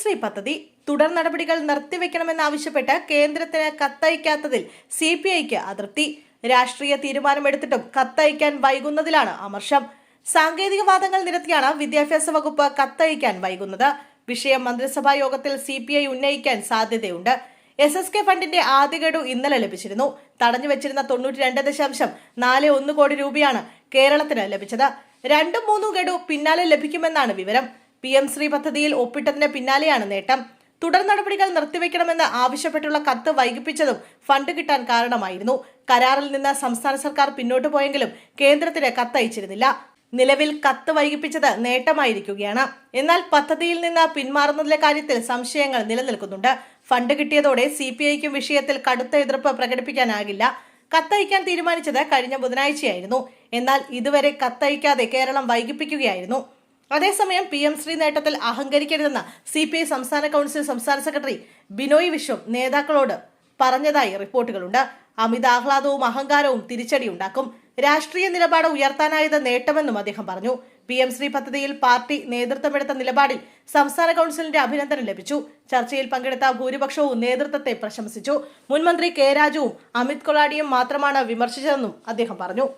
ശ്രീ പദ്ധതി തുടർ നടപടികൾ നിർത്തിവെക്കണമെന്നാവശ്യപ്പെട്ട് കേന്ദ്രത്തിന് കത്തയക്കാത്തതിൽ സി പി ഐക്ക് അതൃപ്തി. രാഷ്ട്രീയ തീരുമാനമെടുത്തിട്ടും കത്തയക്കാൻ വൈകുന്നതിലാണ് അമർഷം. സാങ്കേതിക വാദങ്ങൾ നിരത്തിയാണ് വിദ്യാഭ്യാസ വകുപ്പ് കത്തയക്കാൻ വൈകുന്നത്. വിഷയം മന്ത്രിസഭാ യോഗത്തിൽ സി പി ഐ ഉന്നയിക്കാൻ സാധ്യതയുണ്ട്. എസ് എസ് കെ ഫണ്ടിന്റെ ആദ്യ ഗഡു ഇന്നലെ ലഭിച്ചിരുന്നു. തടഞ്ഞു വെച്ചിരുന്ന തൊണ്ണൂറ്റി രണ്ട് ദശാംശം നാല് ഒന്ന് കോടി രൂപയാണ് കേരളത്തിന് ലഭിച്ചത്. രണ്ടും മൂന്നും ഗഡു പിന്നാലെ ലഭിക്കുമെന്നാണ് വിവരം. പി എം ശ്രീ പദ്ധതിയിൽ ഒപ്പിട്ടതിന് പിന്നാലെയാണ് നേട്ടം. തുടർ നടപടികൾ നിർത്തിവെക്കണമെന്ന് ആവശ്യപ്പെട്ടുള്ള കത്ത് വൈകിപ്പിച്ചതും ഫണ്ട് കിട്ടാൻ കാരണമായിരുന്നു. കരാറിൽ നിന്ന് സംസ്ഥാന സർക്കാർ പിന്നോട്ടു പോയെങ്കിലും കേന്ദ്രത്തിന് കത്തയച്ചിരുന്നില്ല. നിലവിൽ കത്ത് വൈകിപ്പിച്ചത് നേട്ടമായിരിക്കുകയാണ്. എന്നാൽ പദ്ധതിയിൽ നിന്ന് പിന്മാറുന്നതിലെ കാര്യത്തിൽ സംശയങ്ങൾ നിലനിൽക്കുന്നുണ്ട്. ഫണ്ട് കിട്ടിയതോടെ സി പി ഐക്കും വിഷയത്തിൽ കടുത്ത എതിർപ്പ് പ്രകടിപ്പിക്കാനാകില്ല. കത്തയക്കാൻ തീരുമാനിച്ചത് കഴിഞ്ഞ ബുധനാഴ്ചയായിരുന്നു. എന്നാൽ ഇതുവരെ കത്തയക്കാതെ കേരളം വൈകിപ്പിക്കുകയായിരുന്നു. അതേസമയം പി എം ശ്രീ നേട്ടത്തിൽ അഹങ്കരിക്കരുതെന്ന് സി പി ഐ സംസ്ഥാന കൗൺസിൽ സംസ്ഥാന സെക്രട്ടറി ബിനോയ് വിശ്വം നേതാക്കളോട് പറഞ്ഞതായി റിപ്പോർട്ടുകളുണ്ട്. അമിത ആഹ്ലാദവും അഹങ്കാരവും തിരിച്ചടിയുണ്ടാക്കും. രാഷ്ട്രീയ നിലപാട് ഉയർത്താനായത് നേട്ടമെന്നും അദ്ദേഹം പറഞ്ഞു. പി എം ശ്രീ പദ്ധതിയിൽ പാർട്ടി നേതൃത്വമെടുത്ത നിലപാടിൽ സംസ്ഥാന കൗൺസിലിന്റെ അഭിനന്ദനം ലഭിച്ചു. ചർച്ചയിൽ പങ്കെടുത്ത ഭൂരിപക്ഷവും നേതൃത്വത്തെ പ്രശംസിച്ചു. മുൻമന്ത്രി കെ രാജുവും അമിത് കൊളാടിയും മാത്രമാണ് വിമർശിച്ചതെന്നും അദ്ദേഹം പറഞ്ഞു.